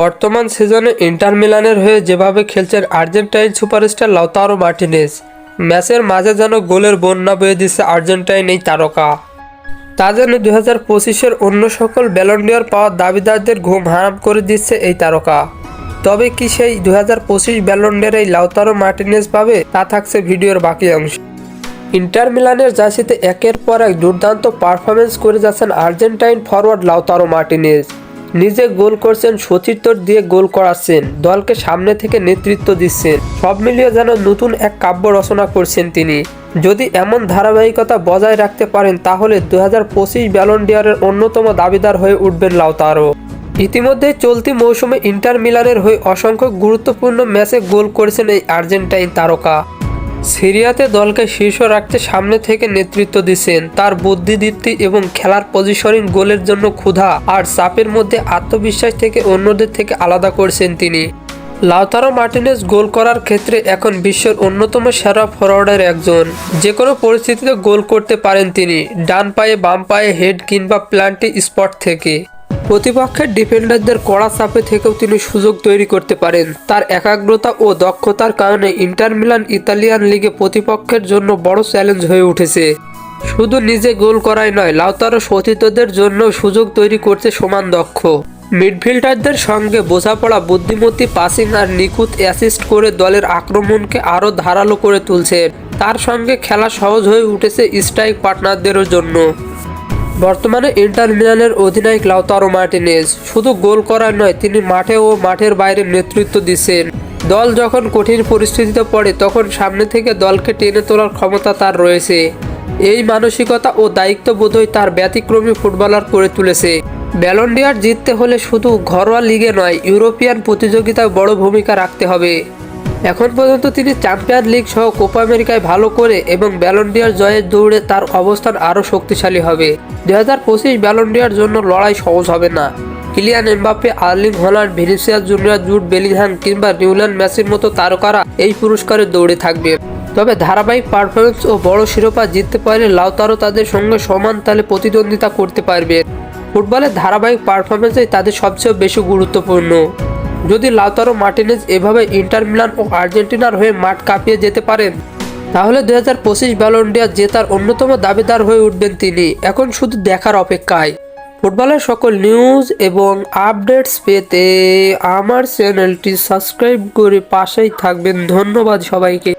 বর্তমান সিজনে ইন্টার মিলানের হয়ে যেভাবে খেলছেন আর্জেন্টাইন সুপারস্টার লাউতারো মার্টিনেস ম্যাচের মাঝে যেন গোলের বন্যা বয়ে দিচ্ছে আর্জেন্টাইন এই তারকা। তা যেন দু হাজার পঁচিশের অন্য সকল ব্যালন্ডিয়ার পাওয়ার দাবিদারদের ঘুম হারাম করে দিচ্ছে এই তারকা। তবে কি সেই দু হাজার পঁচিশ ব্যালন্ডিয়ার এই লাউতারো মার্টিনেজ পাবে, তা থাকছে ভিডিওর বাকি অংশ। ইন্টার মিলানের জার্সিতে একের পর এক দুর্দান্ত পারফরমেন্স করে যাচ্ছেন আর্জেন্টাইন ফরওয়ার্ড লাউতারো মার্টিনেজ। নিজে গোল করছেন সতীর্থর দিয়ে গোল করাচ্ছেন। দলকে সামনে থেকে নেতৃত্ব দিচ্ছেন। সব মিলিয়ে যেন নতুন এক কাব্য রচনা করছেন তিনি। যদি এমন ধারাবাহিকতা বজায় রাখতে পারেন, তাহলে দু হাজার পঁচিশ ব্যালন্ডিয়ারের অন্যতম দাবিদার হয়ে উঠবেন লাউতারো ইতিমধ্যে চলতি মৌসুমে ইন্টার মিলানের হয়ে অসংখ্য গুরুত্বপূর্ণ ম্যাচে গোল করেছেন এই আর্জেন্টাইন তারকা। সিরিয়াতে দলকে শীর্ষ রাখতে সামনে থেকে নেতৃত্ব দিচ্ছেন। তার বুদ্ধিদীপ্তি এবং খেলার পজিশনিং গোলের জন্য ক্ষুধা আর চাপের মধ্যে আত্মবিশ্বাস থেকে অন্যদের থেকে আলাদা করছেন তিনি। লাউতারো মার্টিনেস গোল করার ক্ষেত্রে এখন বিশ্বের অন্যতম সেরা ফরওয়ার্ডের একজন। যে কোনো পরিস্থিতিতে গোল করতে পারেন তিনি, ডান পায়ে বাম পায়ে হেড কিংবা প্ল্যান্টি স্পট থেকে। প্রতিপক্ষের ডিফেন্ডারদের কড়া চাপে থেকেও তিনি সুযোগ তৈরি করতে পারেন। তার একাগ্রতা ও দক্ষতার কারণে ইন্টার মিলান ইতালিয়ান লিগে প্রতিপক্ষের জন্য বড় চ্যালেঞ্জ হয়ে উঠেছে। শুধু নিজে গোল করাই নয়, লাউতারো সতীতদের জন্য সুযোগ তৈরি করতে সমান দক্ষ। মিডফিল্ডারদের সঙ্গে বোঝাপড়া বুদ্ধিমতী পাসিং আর নিখুঁত অ্যাসিস্ট করে দলের আক্রমণকে আরও ধারালো করে তুলছে। তার সঙ্গে খেলা সহজ হয়ে উঠেছে স্ট্রাইক পার্টনারদেরও জন্য। বর্তমানে ইন্টার মিলানের অধিনায়ক লাউতারো মার্টিনেজ শুধু গোল করার নয়, তিনি মাঠে ও মাঠের বাইরে নেতৃত্ব দিচ্ছেন। দল যখন কঠিন পরিস্থিতিতে পড়ে, তখন সামনে থেকে দলকে টেনে তোলার ক্ষমতা তার রয়েছে। এই মানসিকতা ও দায়িত্ববোধই তার ব্যতিক্রমী ফুটবলার করে তুলেছে। ব্যালন্ডিয়ার জিততে হলে শুধু ঘরোয়া লিগে নয়, ইউরোপিয়ান প্রতিযোগিতায় বড় ভূমিকা রাখতে হবে। এখন পর্যন্ত তিনি চ্যাম্পিয়ন লিগ সহ কোপা আমেরিকায় ভালো করে এবং ব্যালন্ডিয়ার জয়ের দৌড়ে তার অবস্থান আরও শক্তিশালী হবে। দু হাজার পঁচিশ ব্যালন্ডিয়ার জন্য লড়াই সহজ হবে না। Kylian Mbappe, Erling Haaland Vinicius Junior Jude Bellingham কিংবা নিউল্যান্ড ম্যাচের মতো তারকারা এই পুরস্কারে দৌড়ে থাকবে। তবে ধারাবাহিক পারফরমেন্স ও বড় শিরোপা জিততে পারলে লাউতারও তাদের সঙ্গে সমান তালে প্রতিদ্বন্দ্বিতা করতে পারবে। ফুটবলের ধারাবাহিক পারফরমেন্সই তাদের সবচেয়ে বেশি গুরুত্বপূর্ণ। যদি লাউতারো মার্টিনেজ এভাবে ইন্টার মিলান ও আর্জেন্টিনার হয়ে মাঠ কাঁপিয়ে যেতে পারেন, তাহলে দু হাজার পঁচিশ ব্যালন্ডিয়া জেতার অন্যতম দাবিদার হয়ে উঠবেন তিনি। এখন শুধু দেখার অপেক্ষায়। ফুটবলের সকল নিউজ এবং আপডেটস পেতে আমার চ্যানেলটি সাবস্ক্রাইব করে পাশেই থাকবেন। ধন্যবাদ সবাইকে।